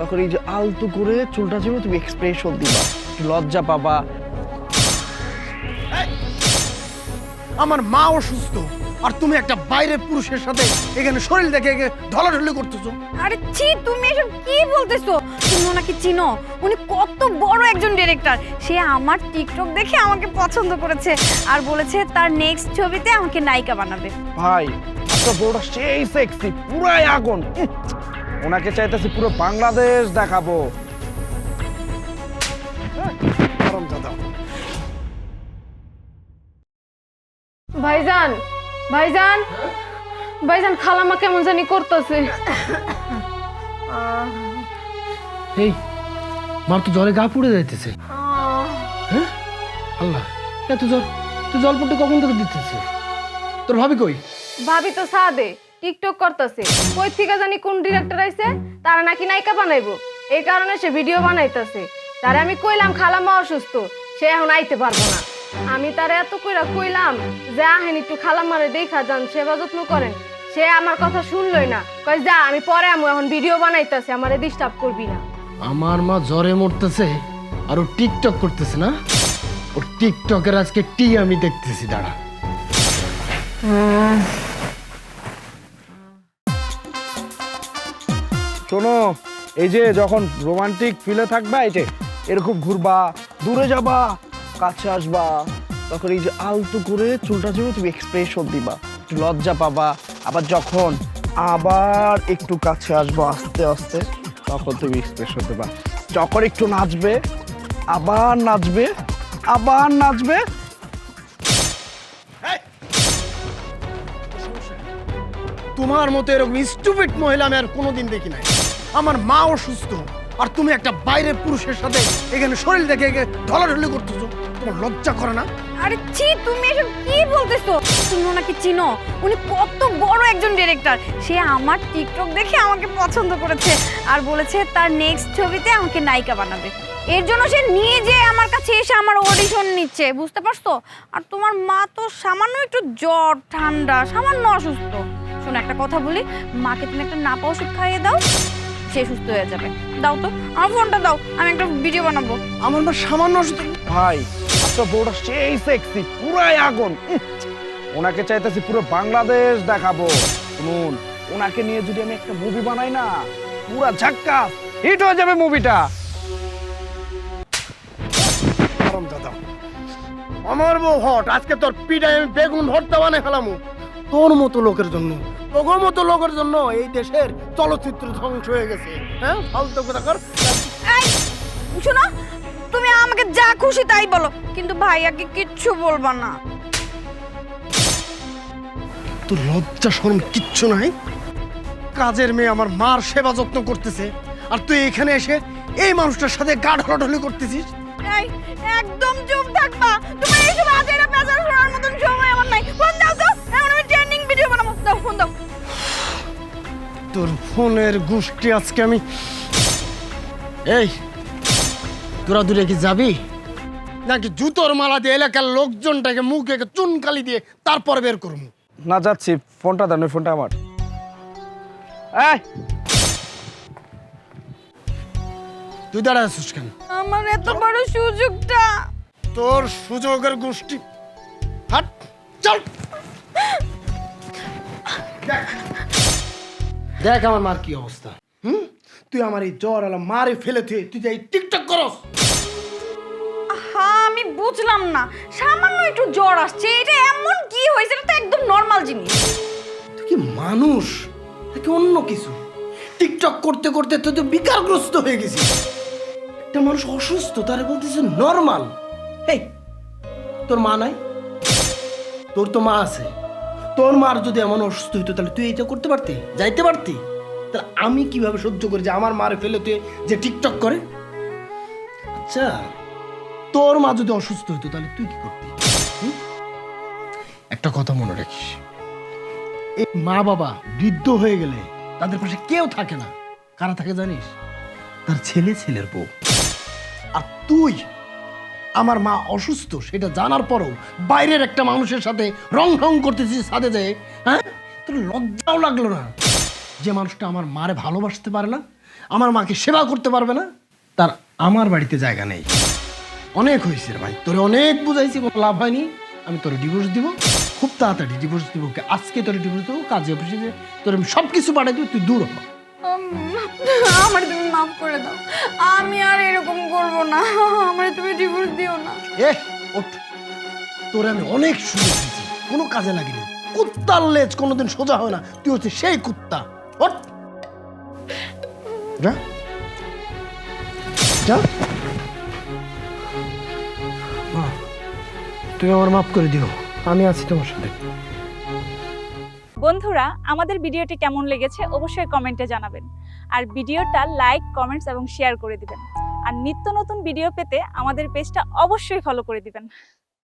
তখন এই যে আলতু করে চুলটা চেপে তুমি এক্সপ্রেশন দিবা একটু লজ্জা পাবা। আমার মা অসুস্থ আর তুমি একটা বাইরের পুরুষের সাথে এখানে শরীর দেখে একে ঢলাঢলি করতেছো। আরে ছি তুমি এসব কি বলতেছো? তুমি ওনাকে চিনো উনি কত বড় একজন ডিরেক্টর সে আমার টিকটক দেখে আমাকে পছন্দ করেছে আর বলেছে তার নেক্সট ছবিতে আমাকে নায়িকা বানাবে। ভাই আপনার বউটা সেই সেক্সি পুরাই আগুন। ওনাকে চাইতেছি পুরো বাংলাদেশ দেখাবো। ভাইজান ভাইজান ভাইজান খালামা কেমন জানি করতেছে। এই মার তো জ্বরে গা পুড়ে যাইতেছে। হ্যাঁ? আল্লাহ এত জ্বর তুই জল পড়তে কখন থেকে দিতেছে তোর ভাবি কই? ভাবি তো সাদে টিকটক করতেছে। কই থেকে জানি কোন ডিরেক্টর আইছে তারা নাকি নায়িকা বানাইবো। এই কারণে সে ভিডিও বানাইতেছে। তারে আমি কইলাম খালামা অসুস্থ সে এখন আইতে পারব না। আমি তারে এত কইরা কইলাম যে আহেন একটু খালামারে দেখা যান সেবা যত্ন করেন। সে আমার কথা শুনলই না। কই যা আমি পরে আমি এখন ভিডিও বানাইতেছে আমারে ডিস্টার্ব করবি না। আমার মা জ্বরে মরতেছে আর ও টিকটক করতেছে না? ওর টিকটকের আজকে টি আমি দেখতেছি দাঁড়া। শোনো, এই যে যখন রোমান্টিক ফিলে থাকবা, এই যে এরকম ঘুরবা, দূরে যাবা, কাছে আসবা, তখন এই যে আলতু করে চুলটা চেপে তুমি এক্সপ্রেশন দিবা লজ্জা পাবা। আবার যখন আবার একটু কাছে আসব, আস্তে আস্তে, তখন তুমি এক্সপ্রেশন দেবা। যখন একটু নাচবে, আবার নাচবে আবার নাচবে। তোমার মতো এরকম স্টুপিড মহিলা আমি আর কোনোদিন দেখি নাই। আমার মা অসুস্থ। আর তুমি একটা বাইরের পুরুষের সাথে এখানে শরীর দেখে একে ঢলাঢলি করতেছো। তোমার লজ্জা করে না? আরে ছি, তুমি এসব কি বলতেছো? তুমি ওনাকে চিনো? উনি কত বড় একজন ডিরেক্টর সে আমার টিকটক দেখে আমাকে পছন্দ করেছে আর বলেছে তার নেক্সট ছবিতে আমাকে নায়িকা বানাবে। এর জন্য সে নিজে আমার কাছে এসে আমার অডিশন নিচ্ছে, বুঝতে পারছ? আর তোমার মা তো সামান্য একটু জ্বর, ঠান্ডা, সামান্য অসুস্থ। শোনো, একটা কথা বলি। মাকে তুমি একটা নাপা ওষুধ খাইয়ে দাও। সে সুস্থ হয়ে যাবে। দাও তো আমার ফোনটা দাও আমি একটা ভিডিও বানাবো। আমার মা সামান্য অসুস্থ ভাই আপনার বউটা সেই সেক্সি পুরাই আগুন। ওনাকে চাইতেছি পুরো বাংলাদেশ দেখাবো। শুনুন ওনাকে নিয়ে যদি আমি একটা মুভি বানাই না পুরা ঝাক্কা হিট হয়ে যাবে মুভিটা দাদা। আমার বউ হট আজকে তোর পিঠায় আমি বেগুন ভর্তা বানাই ফেলামু। তোর মতো লোকের জন্য। মতো লোকের জন্য এই দেশের চলচ্চিত্র ধ্বংস হয়ে গেছে। হ্যাঁ ফালতু কথা কর। শোনো তুমি আমাকে যা খুশি তাই বলো কিন্তু ভাইয়াকে কিচ্ছু বলবা না। তোর লজ্জা শরম কিচ্ছু নাই? কাজের মেয়ে আমার মার সেবা যত্ন করতেছে আর তুই এখানে এসে এই মানুষটার সাথে গা ঢলাঢলি করতেছিস? একদম চুপ থাকবা। এইসব আজেরা পেঁচাল শোনার মতন তোর ফোনের গোষ্ঠী আজকে আমি এই তোরা দূরে কি যাবি? নাকি জুতোর মালা দিয়ে এলাকার লোকজনটাকে মুখে চুনকালি দিয়ে তারপর বের করব? না যাচ্ছি। ফোনটা দেন ওই ফোনটা আমার। এই! তুই দাঁড়া আছিস কেন? আমার এত বড় সুযোগটা। তোর সুযোগের গোষ্ঠী। হাট চল। দেখ। দেখ আমার মার কি অবস্থা। হুম? তুই আমার এই জ্বর আলা মারে ফেলে তুই তুই যাই টিকটক করস। হ্যাঁ আমি বুঝলাম না। সামান্য একটু জ্বর আসছে এটা এমন কি হয়েছে? এটা তো একদম নর্মাল জিনিস। তুই কি মানুষ? নাকি অন্য কিছু? টিকটক করতে করতে তুই তো বিকারগ্রস্ত হয়ে গেছিস। একটা মানুষ অসুস্থ তারে বলতেছে নর্মাল এই তোর মা নাই? তোর তো মা আছে। তোর মার যদি এমন অসুস্থ হইতো, তাহলে তুই এটা করতে পারতি? যাইতে পারতি? তাহলে আমি কীভাবে সহ্য করি যে আমার মারে ফেলে তুই যে টিকটক করে? আচ্ছা তোর মা যদি অসুস্থ হইতো, তাহলে তুই কি করতি? একটা কথা মনে রাখিস। এই মা বাবা বৃদ্ধ হয়ে গেলে তাদের পাশে কেউ থাকে না। কারা থাকে জানিস? তার ছেলে ছেলের বউ। আর তুই আমার মা অসুস্থ, সেটা জানার পরও বাইরের একটা মানুষের সাথে রং রং করতেছিস সাথে যে হ্যাঁ? তোর লজ্জাও লাগল না যে মানুষটা আমার মারে ভালোবাসতে পারে না, আমার মাকে সেবা করতে পারবে না? তার আমার বাড়িতে জায়গা নেই। অনেক হয়েছে ভাই, তোরে অনেক বুঝাইছি, কোনো লাভ হয়নি। আমি তোরে ডিভোর্স দিব, খুব তাড়াতাড়ি ডিভোর্স দিব আজকে তোরে ডিভোর্স দেবো, কাজে অফিসে তোর আমি সব কিছু পাঠাই দিব, তুই দূর হ। আমার তুমি মাফ করে দাও। আমি আর এরকম করব না, আমার তুমি এ ওঠ তোরে আমি অনেক সুযোগ কোনো কাজে লাগেনি। কুত্তার লেজ কোনোদিন সোজা হয় না, তুই হচ্ছে সেই কুত্তা। ওঠ। যা। যা। তুমি আমার মাফ করে দিও, আমি আছি তোমার সাথে। বন্ধুরা, আমাদের ভিডিওটি কেমন লেগেছে অবশ্যই কমেন্টে জানাবেন। আর ভিডিওটা লাইক, কমেন্টস এবং শেয়ার করে দিবেন। আর নিত্য নতুন ভিডিও পেতে আমাদের পেজটা অবশ্যই ফলো করে দিবেন।